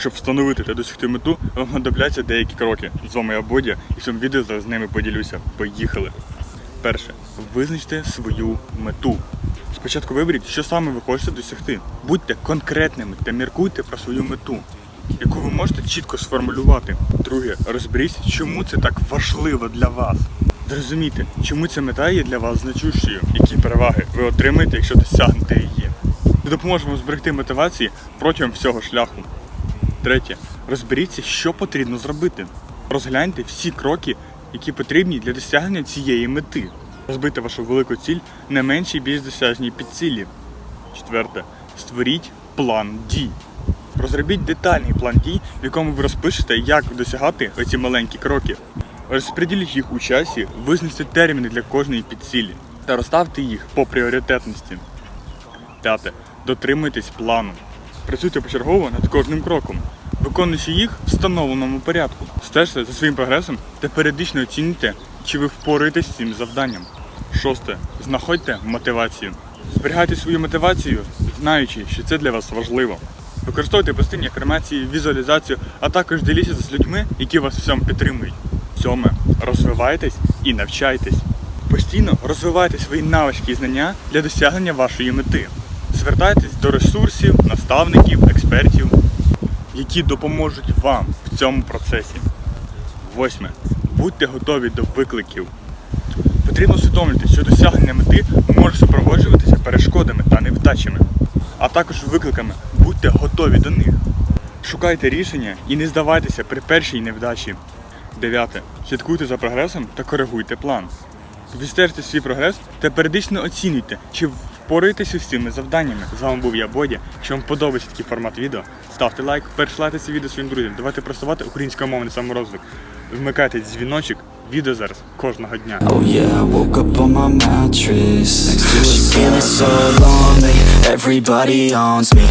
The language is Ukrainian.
Щоб встановити та досягти мету, вам знадобляться деякі кроки. З вами я Бодя, і в цьому відео зараз з ними поділюся. Поїхали! Перше, визначте свою мету. Спочатку виберіть, що саме ви хочете досягти. Будьте конкретними та міркуйте про свою мету, яку ви можете чітко сформулювати. Друге, розберіться, чому це так важливо для вас. Зрозумійте, чому ця мета є для вас значущою, які переваги ви отримаєте, якщо досягнете її. Ми допоможемо зберегти мотивації протягом всього шляху. Третє. Розберіться, що потрібно зробити. Розгляньте всі кроки, які потрібні для досягнення цієї мети. Розбийте вашу велику ціль на менші і більш досяжні підцілі. Четверте. Створіть план дій. Розробіть детальний план дій, в якому ви розпишете, як досягати оці маленькі кроки. Розподіліть їх у часі, визначте терміни для кожної підцілі та розставте їх по пріоритетності. П'яте. Дотримуйтесь плану. Працюйте почергово над кожним кроком, виконуючи їх в встановленому порядку. Стежте за своїм прогресом та періодично оцінюйте, чи ви впораєтесь з цим завданням. Шосте. Знаходьте мотивацію. Зберігайте свою мотивацію, знаючи, що це для вас важливо. Використовуйте постійні афірмації, візуалізацію, а також діліться з людьми, які вас в цьому підтримують. Сьоме. Розвивайтесь і навчайтесь. Постійно розвивайте свої навички і знання для досягнення вашої мети. Звертайтесь до ресурсів, наставників, експертів, які допоможуть вам в цьому процесі. Восьме. Будьте готові до викликів. Потрібно усвідомлювати, що досягнення мети може супроводжуватися перешкодами та невдачами, а також викликами. Будьте готові до них. Шукайте рішення і не здавайтеся при першій невдачі. Дев'яте. Слідкуйте за прогресом та коригуйте план. Відстежте свій прогрес та періодично оцінюйте, чи впораєтеся з цими завданнями. З вами був я Бодя. Якщо вам подобається такий формат відео, ставте лайк, перешлайте це відео своїм друзям. Давайте просувати українськомовний саморозвиток. Вмикайте дзвіночок, відео зараз кожного дня. Oh yeah, I woke up on my mattress Next to a feeling so lonely Everybody owns me